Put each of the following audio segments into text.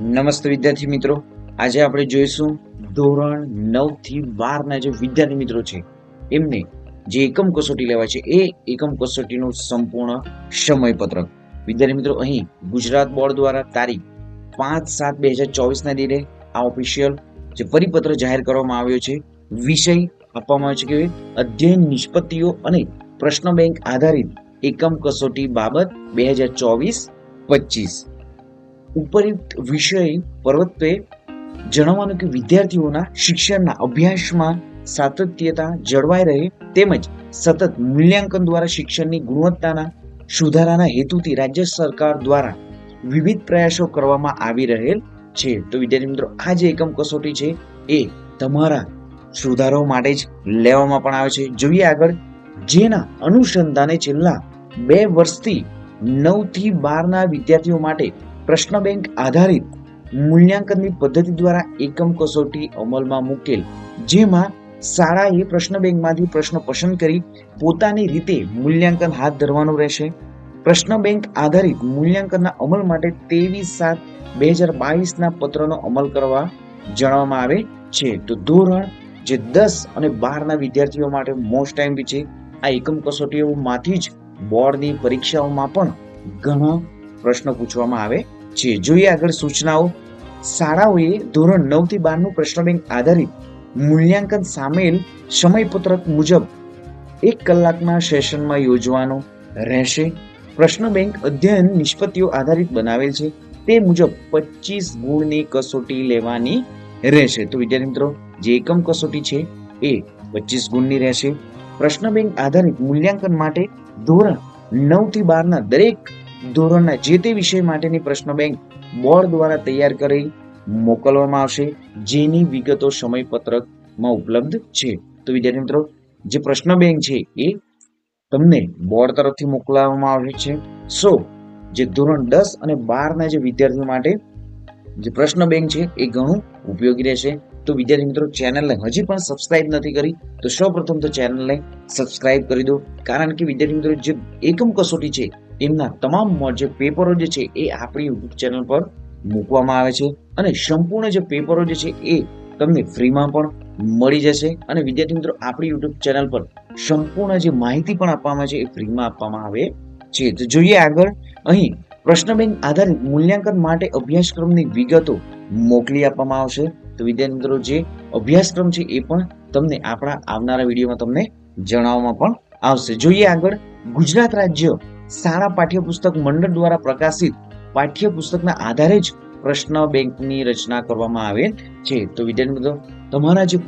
નમસ્તે વિદ્યાર્થી મિત્રો. આજે આપણે જોઈશું ધોરણ નવથી બાર ના જે વિદ્યાર્થી મિત્રો છે, એમને જે એકમ કસોટી લેવા છે, એ એકમ કસોટીનું સંપૂર્ણ સમયપત્રક. વિદ્યાર્થી મિત્રો, અહીં ગુજરાત બોર્ડ દ્વારા તારીખ પાંચ સાત બે હજાર ચોવીસના દિને આ ઓફિશિયલ જે પરિપત્ર જાહેર કરવામાં આવ્યો છે, વિષય આપવામાં આવ્યો છે કે અધ્યયન નિષ્પત્તિઓ અને પ્રશ્ન બેંક આધારિત એકમ કસોટી બાબત બે હજાર ચોવીસ પચીસ. ઉપરયુક્ત વિષય પર્વતે જણાવવાનું કે વિદ્યાર્થીઓના શિક્ષણના અભ્યાસમાં સાતત્યતા જળવાઈ રહે તેમજ સતત મૂલ્યાંકન દ્વારા શિક્ષણની ગુણવત્તાના સુધારાના હેતુથી રાજ્ય સરકાર દ્વારા વિવિધ પ્રયાસો કરવામાં આવી રહેલ છે. તો વિદ્યાર્થી મિત્રો, આ જે એકમ કસોટી છે, એ તમારા સુધારો માટે જ લેવામાં પણ આવે છે. જોઈએ આગળ, જેના અનુસંધાને છેલ્લા બે વર્ષથી નવથી બારના વિદ્યાર્થીઓ માટે પ્રશ્ન બેંક આધારિત મૂલ્યાંકનની પદ્ધતિ દ્વારા એકમ કસોટી અમલમાં મૂકેલ, જેમાં શાળાએ પ્રશ્ન બેંકમાંથી પ્રશ્નો પસંદ કરી પોતાની રીતે મૂલ્યાંકન હાથ ધરવાનું રહેશે. પ્રશ્ન બેંક આધારિત મૂલ્યાંકનના અમલ માટે ત્રેવીસ સાત બે હજાર બાવીસના પત્રનો અમલ કરવા જણાવવામાં આવે છે. તો ધોરણ જે દસ અને બારના વિદ્યાર્થીઓ માટે મોસ્ટ ટાઈમ છે, આ એકમ કસોટીઓમાંથી જ બોર્ડની પરીક્ષાઓમાં પણ ઘણા પ્રશ્નો પૂછવામાં આવે છે. જોઈએ આગળ સૂચનાઓ. શાળાઓએ ધોરણ નવથી બારનું પ્રશ્ન બેંક આધારિત મૂલ્યાંકન સામેલ સમયપત્રક મુજબ એક કલાકના સેશનમાં યોજવાનો રહેશે. પ્રશ્ન બેંક અધ્યયન નિષ્પત્તિઓ આધારિત બનાવેલ છે. તે મુજબ પચીસ ગુણની કસોટી લેવાની રહેશે. તો વિદ્યાર્થી મિત્રો, જે એકમ કસોટી છે, એ પચીસ ગુણની રહેશે. પ્રશ્ન બેંક આધારિત મૂલ્યાંકન માટે ધોરણ નવથી બારના દરેક ધોરણના જે તે વિષય માટેની પ્રશ્ન બેંક બોર્ડ દ્વારા તૈયાર કરી મોકલવામાં આવશે, જેની વિગતો સમયપત્રકમાં ઉપલબ્ધ છે. તો વિદ્યાર્થી મિત્રો, જે પ્રશ્ન બેંક છે એ તમને બોર્ડ તરફથી મોકલવામાં આવે છે. સો, જે ધોરણ દસ અને બારના જે વિદ્યાર્થીઓ માટે જે પ્રશ્ન બેંક છે એ ઘણું ઉપયોગી રહેશે. તો વિદ્યાર્થી મિત્રો, ચેનલને હજી પણ સબસ્ક્રાઇબ નથી કરી, તો સૌપ્રથમ તો ચેનલને સબસ્ક્રાઇબ કરી દો. કારણ કે વિદ્યાર્થી મિત્રો, જે એકમ કસોટી છે એમના તમામ જે પેપરો જે છે એ આપણી યુટ્યુબ ચેનલ પર મૂકવામાં આવે છે અને સંપૂર્ણ જે પેપરો જે છે એ તમને ફ્રીમાં પણ મળી જશે અને વિદ્યાર્થી મિત્રો, આપણી યુટ્યુબ ચેનલ પર સંપૂર્ણ જે માહિતી પણ આપવામાં છે એ ફ્રીમાં આપવામાં આવે છે. તો જોઈએ આગળ, અહીં પ્રશ્ન બેંક આધારિત મૂલ્યાંકન માટે અભ્યાસક્રમની વિગતો મોકલી આપવામાં આવશે. તો વિદ્યાર્થી મિત્રો, જે અભ્યાસક્રમ છે એ પણ તમને આપણા આવનારા વિડીયોમાં તમને જણાવવામાં પણ આવશે. જોઈએ આગળ, ગુજરાત રાજ્ય શાળા પાઠ્યપુસ્તક મંડળ દ્વારા પ્રકાશિત પાઠ્યપુસ્તકના આધારે જ પ્રશ્ન બેંકની રચના કરવામાં આવે છે. તો વિદ્યાર્થી મિત્રો, તમારા જે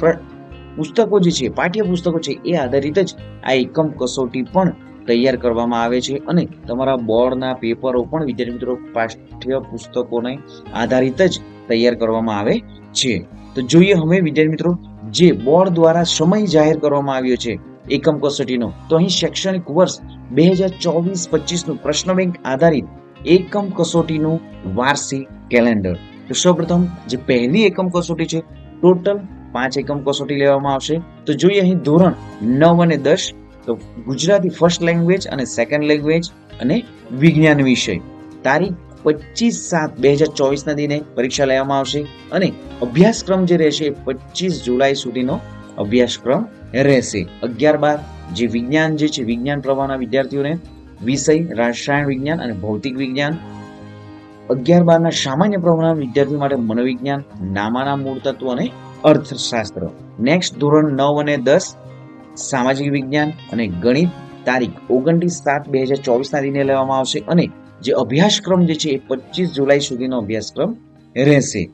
પુસ્તકો જે છે, પાઠ્યપુસ્તકો છે, એ આધારિત જ આ એકમ કસોટી પણ તૈયાર કરવામાં આવે છે અને તમારા બોર્ડના પેપરો પણ વિદ્યાર્થી મિત્રો પાઠ્યપુસ્તકોને આધારિત જ તૈયાર કરવામાં આવે છે. તો જોઈએ હવે વિદ્યાર્થી મિત્રો, જે બોર્ડ દ્વારા સમય જાહેર કરવામાં આવ્યો છે એકમ કસોટીનો. તો અહીં શૈક્ષણિક વર્ષ બે હજાર ચોવીસ પચીસનું પ્રશ્ન બેંક આધારિત એકમ કસોટીનું વાર્ષિક કેલેન્ડર. સૌપ્રથમ જે પહેલી એકમ કસોટી છે, ટોટલ પાંચ એકમ કસોટી લેવામાં આવશે. તો જોઈએ અહીં ધોરણ નવ અને દસ, તો ગુજરાતી ફર્સ્ટ લેંગ્વેજ અને સેકન્ડ લેંગ્વેજ અને વિજ્ઞાન વિષય. તારીખ પચીસ સાત બે હજાર ચોવીસના દિને પરીક્ષા લેવામાં આવશે અને અભ્યાસક્રમ જે રહેશે પચીસ જુલાઈ સુધીનો અભ્યાસક્રમ રહેશે અગિયાર બાર, જે વિજ્ઞાન જે છે, વિજ્ઞાન પ્રવાહના વિદ્યાર્થીઓને વિષય રાસાયણ વિજ્ઞાન અને ભૌતિક વિજ્ઞાન, અગિયાર બારના સામાન્ય પ્રવાહના વિદ્યાર્થીઓ માટે મનોવિજ્ઞાન, નામાના મૂળ તત્વો અને અર્થશાસ્ત્ર. નેક્સ્ટ ધોરણ નવ અને દસ, સામાજિક વિજ્ઞાન અને ગણિત, તારીખ ઓગણત્રીસ સાત બે હજાર ચોવીસના દિને લેવામાં આવશે અને જે અભ્યાસક્રમ જે છે એ પચીસ જુલાઈ સુધીનો અભ્યાસક્રમ રહેશે.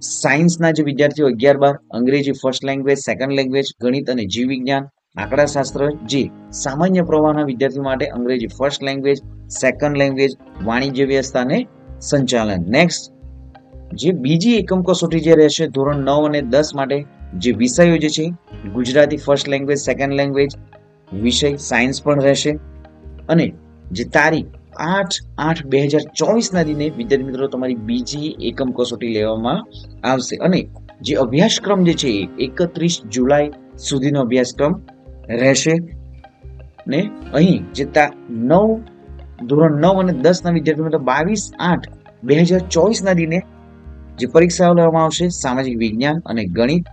સાયન્સના જે વિદ્યાર્થીઓ અગિયાર બાર, અંગ્રેજી ફર્સ્ટ લેંગ્વેજ સેકન્ડ લેંગ્વેજ ગણિત અને જીવ વિજ્ઞાન આંકડાશાસ્ત્ર જે સામાન્ય પ્રવાહના વિદ્યાર્થીઓ માટે અંગ્રેજી ફર્સ્ટ લેંગ્વેજ સેકન્ડ લેંગ્વેજ વાણિજ્ય વ્યવસ્થા અને સંચાલન. નેક્સ્ટ જે બીજી એકમ કસોટી જે રહેશે, ધોરણ નવ અને દસ માટે, જે વિષયો જે છે, Gujarati first language second language વિષય સાયન્સ પણ રહેશે. અને જે તારીખ આઠ આઠ બે હજાર ચોવીસના દિને, વિદ્યાર્થી મિત્રો, તમારી બીજી એકમ કસોટી લેવામાં આવશે. અને જે અભ્યાસક્રમ જે છે, એ એકત્રીસ જુલાઈ સુધીનો અભ્યાસક્રમ રહેશે. ને અહીં જે તા નવ, ધોરણ નવ અને દસના વિદ્યાર્થી મિત્રો, બાવીસ આઠ બે હજાર ચોવીસના દિને જે પરીક્ષાઓ લેવામાં આવશે, સામાજિક વિજ્ઞાન અને ગણિત,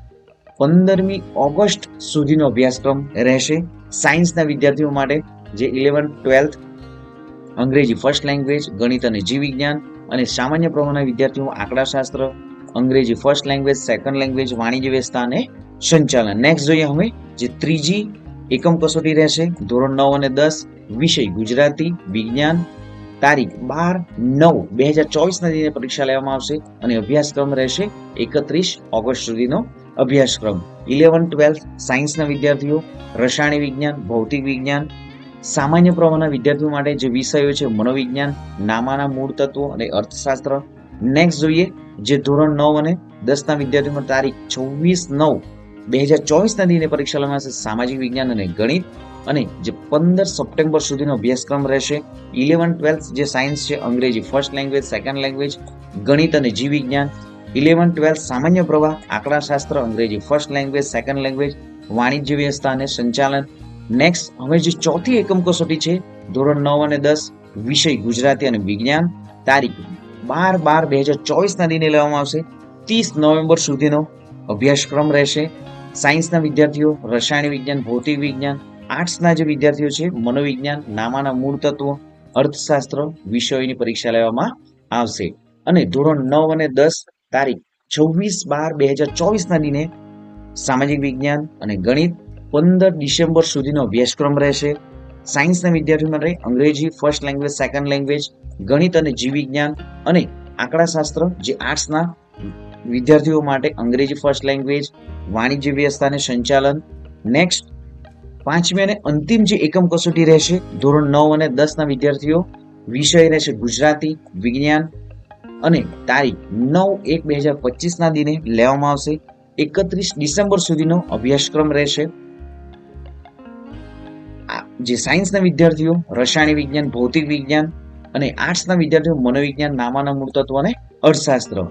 પંદરમી ઓગસ્ટ સુધીનો અભ્યાસક્રમ રહેશે. સાયન્સના વિદ્યાર્થીઓ માટે જે ઇલેવન, ટ્વેલ્થ અંગ્રેજી ફર્સ્ટ લેંગ્વેજ ગણિત અને જીવવિજ્ઞાન અને સામાન્ય પ્રવાહના વિદ્યાર્થીઓ આંકડાશાસ્ત્ર, અંગ્રેજી ફર્સ્ટ લેંગ્વેજ સેકન્ડ લેંગ્વેજ વાણિજ્ય વ્યવસ્થા અને સંચાલન. નેક્સ્ટ જોઈએ હવે જે ત્રીજી એકમ કસોટી રહેશે, ધોરણ નવ અને દસ, વિષય ગુજરાતી, વિજ્ઞાન, તારીખ બાર નવ બે હજાર ચોવીસના દિને પરીક્ષા લેવામાં આવશે અને અભ્યાસક્રમ રહેશે એકત્રીસ ઓગસ્ટ સુધીનો અભ્યાસક્રમ. ઇલેવન ટ્વેલ્થ સાયન્સના વિદ્યાર્થીઓ, રસાયણ વિજ્ઞાન, ભૌતિક વિજ્ઞાન સામાન્ય પ્રવાહના વિદ્યાર્થીઓ માટે જે વિષયો છે, મનોવિજ્ઞાન, નામાના મૂળ તત્વો અને અર્થશાસ્ત્ર. નેક્સ્ટ જોઈએ, જે ધોરણ નવ અને દસના વિદ્યાર્થીઓ તારીખ છવ્વીસ નવ બે હજાર ચોવીસના દિને પરીક્ષા લેવામાં આવશે સામાજિક વિજ્ઞાન અને ગણિત. અને જે પંદર સપ્ટેમ્બર સુધીનો અભ્યાસક્રમ રહેશે ઇલેવન ટ્વેલ્થ જે સાયન્સ છે, અંગ્રેજી ફર્સ્ટ લેંગ્વેજ સેકન્ડ લેંગ્વેજ ગણિત અને જીવ વિજ્ઞાન ઇલેવન ટ્વેલ્થ સામાન્ય પ્રવાહ, આંકડાશાસ્ત્ર, અંગ્રેજી ફર્સ્ટ લેંગ્વેજ સેકન્ડ લેંગ્વેજ વાણિજ્ય વ્યવસ્થા અને સંચાલન. નેક્સ્ટ હવે જે ચોથી એકમ કસોટી છે, ધોરણ નવ અને દસ, વિષય ગુજરાતી અને વિજ્ઞાન, તારીખ બાર બાર બે હજાર ચોવીસના દિને લેવામાં આવશે. ત્રીસ નવેમ્બર સુધીનો અભ્યાસક્રમ રહેશે. સાયન્સના વિદ્યાર્થીઓ, રસાયણ વિજ્ઞાન, ભૌતિક વિજ્ઞાન, આર્ટ્સના જે વિદ્યાર્થીઓ છે, મનોવિજ્ઞાન, નામાના મૂળ તત્વો, અર્થશાસ્ત્ર, વિષયોની પરીક્ષા લેવામાં આવશે. અને ધોરણ નવ અને દસ, તારીખ છવ્વીસ બાર બે હજાર ચોવીસના દિને સામાજિક વિજ્ઞાન અને ગણિત પંદર ડિસેમ્બર સુધીનો અભ્યાસક્રમ રહેશે. સાયન્સના વિદ્યાર્થીઓ માટે અંગ્રેજી, ફર્સ્ટ લેંગ્વેજ, સેકન્ડ લેંગ્વેજ, ગણિત અને જીવવિજ્ઞાન અને આંકડાશાસ્ત્ર જે આર્ટ્સના વિદ્યાર્થીઓ માટે અંગ્રેજી, ફર્સ્ટ લેંગ્વેજ, વાણિજ્ય વ્યવસ્થાને સંચાલન. નેક્સ્ટ પાંચમી અને અંતિમ જે એકમ કસોટી રહેશે, ધોરણ નવ અને દસના વિદ્યાર્થીઓ. વિષય રહેશે ગુજરાતી, વિજ્ઞાન અને તારીખ નવ એક બે હજાર પચીસના દિને લેવામાં આવશે. એકત્રીસ ડિસેમ્બર સુધીનો અભ્યાસક્રમ રહેશે. જે સાયન્સના વિદ્યાર્થીઓ, રસાયણ વિજ્ઞાન, ભૌતિક વિજ્ઞાન અને આર્ટ્સના વિદ્યાર્થીઓ, મનોવિજ્ઞાન, નામાના મૂળ તત્વ અને અર્થશાસ્ત્ર.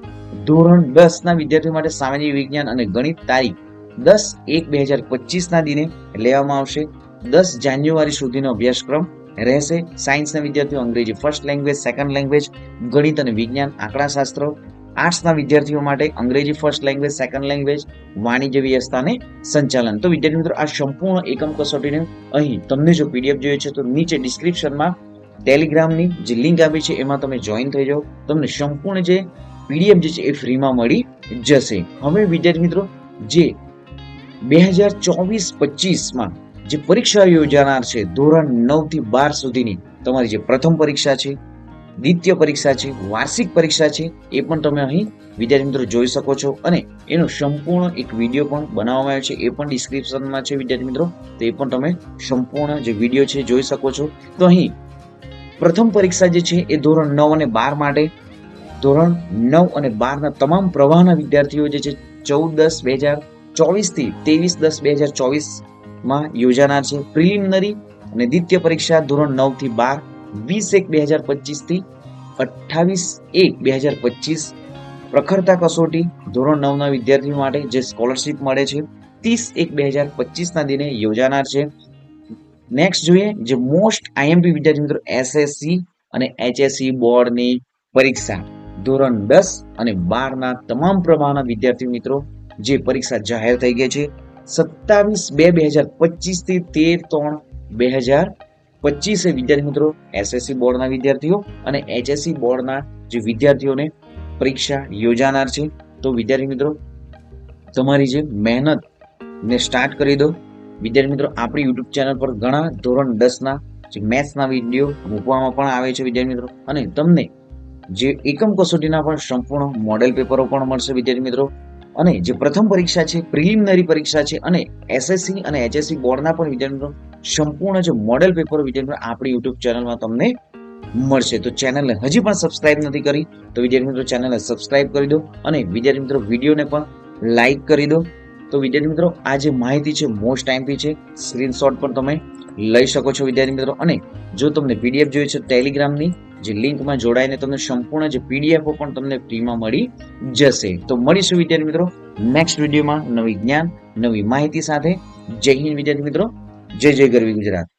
ધોરણ દસના વિદ્યાર્થીઓ માટે સામાજિક વિજ્ઞાન અને ગણિત તારીખ દસ એક બે હજાર પચીસના દિને લેવામાં આવશે. દસ જાન્યુઆરી સુધીનો અભ્યાસક્રમ રહેશે. સાયન્સના વિદ્યાર્થીઓ અંગ્રેજી ફર્સ્ટ લેંગ્વેજ, સેકન્ડ લેંગ્વેજ, ગણિત અને વિજ્ઞાન, આંકડાશાસ્ત્ર. આર્ટ્સના વિદ્યાર્થીઓ માટે અંગ્રેજી ફર્સ્ટ લેંગ્વેજ, સેકન્ડ લેંગ્વેજ વાણિજ્ય વ્યવસ્થાને સંચાલન. તો વિદ્યાર્થી મિત્રો, આ સંપૂર્ણ એકમ કસોટીને અહીં તમને જો પીડીએફ જોઈએ છે, તો નીચે ડિસ્ક્રિપ્શનમાં ટેલિગ્રામની જે લિંક આપી છે, એમાં તમે જોઈન થઈ જાઓ. તમને સંપૂર્ણ જે પીડીએફ જે છે, એ ફ્રીમાં મળી જશે. હવે વિદ્યાર્થી મિત્રો, જે બે હજાર ચોવીસ પચીસમાં જે પરીક્ષા યોજાનાર છે, ધોરણ નવથી બાર સુધીની તમારી જે પ્રથમ પરીક્ષા છે દ્વિતીય પરીક્ષા છે, વાર્ષિક પરીક્ષા છે, એ પણ તમે અહીં વિદ્યાર્થી મિત્રો જોઈ શકો છો અને એનો સંપૂર્ણ એક વીડિયો પણ બનાવવામાં આવ્યો છે, એ પણ ડિસ્ક્રિપ્શનમાં છે વિદ્યાર્થી મિત્રો, તો એ પણ તમે સંપૂર્ણ જે વીડિયો છે જોઈ શકો છો. તો અહીં પ્રથમ પરીક્ષા જે છે એ ધોરણ નવ અને બાર માટે, ધોરણ નવ અને બારના તમામ પ્રવાહના વિદ્યાર્થીઓ જે છે ચૌદ દસ બે હજાર ચોવીસથી ત્રેવીસ દસ બે હજાર ચોવીસમાં યોજાનાર છે. પ્રિલિમિનરી અને દ્વિતીય પરીક્ષા ધોરણ નવથી બાર વીસ એક બે હજાર પચીસથી અઠ્ઠાવીસ એક બે હજાર પચીસ પ્રખરતા કસોટી ધોરણ નવના વિદ્યાર્થીઓ માટે જે સ્કોલરશિપ મળે છે, ત્રીસ એક બે હજાર પચીસના દિને યોજાનાર છે. નેક્સ્ટ જોઈએ જે મોસ્ટ આઈએમપી વિદ્યાર્થી મિત્રો એસએસસી અને એચએસસી બોર્ડની પરીક્ષા. ધોરણ દસ અને બારના તમામ પ્રમાણના વિદ્યાર્થી મિત્રો જે પરીક્ષા જાહેર થઈ ગઈ છે, સત્તાવીસ બે બે હજાર પચીસથી તેર ત્રણ બે હજાર પચીસે વિદ્યાર્થી મિત્રો એસએસસી બોર્ડના વિદ્યાર્થીઓ અને એચએસસી બોર્ડના જે વિદ્યાર્થીઓને પરીક્ષા યોજાનાર છે. તો વિદ્યાર્થી મિત્રો, તમારી જે મહેનત ને સ્ટાર્ટ કરી દો. વિદ્યાર્થી મિત્રો, આપણી યુટ્યુબ ચેનલ પર ઘણા ધોરણ દસના જે મેથ્સના વીડિયો મૂકવામાં પણ આવે છે વિદ્યાર્થી મિત્રો. અને તમને જે એકમ કસોટીના પણ સંપૂર્ણ મોડેલ પેપરો પણ મળશે વિદ્યાર્થી મિત્રો. અને જે પ્રથમ પરીક્ષા છે પ્રિલિમિનરી પરીક્ષા છે અને એસએસસી અને એચએસસી બોર્ડના પણ વિદ્યાર્થી મિત્રો સંપૂર્ણ જે મોડેલ પેપરો વિદ્યાર્થી આપણી યુટ્યુબ ચેનલમાં તમને મળશે. તો ચેનલને હજી પણ સબસ્ક્રાઇબ નથી કરી, તો વિદ્યાર્થી મિત્રો ચેનલને સબસ્ક્રાઇબ કરી દો અને વિદ્યાર્થી મિત્રો વિડીયોને પણ લાઈક કરી દો. તો વિદ્યાર્થી મિત્રો, આ જે માહિતી છે મોસ્ટ ટાઈમથી છે સ્ક્રીનશોટ પણ તમે લઈ શકો છો વિદ્યાર્થી મિત્રો. અને જો તમને પીડીએફ જોઈએ છે ટેલિગ્રામની જે લિંકમાં જોડાઈને તમને સંપૂર્ણ જે પીડીએફો પણ તમને ફ્રીમાં મળી જશે. તો મળીશું વિદ્યાર્થી મિત્રો નેક્સ્ટ વિડીયોમાં નવી જ્ઞાન, નવી માહિતી સાથે. જય હિન્દ વિદ્યાર્થી મિત્રો. જય જય ગરવી ગુજરાત.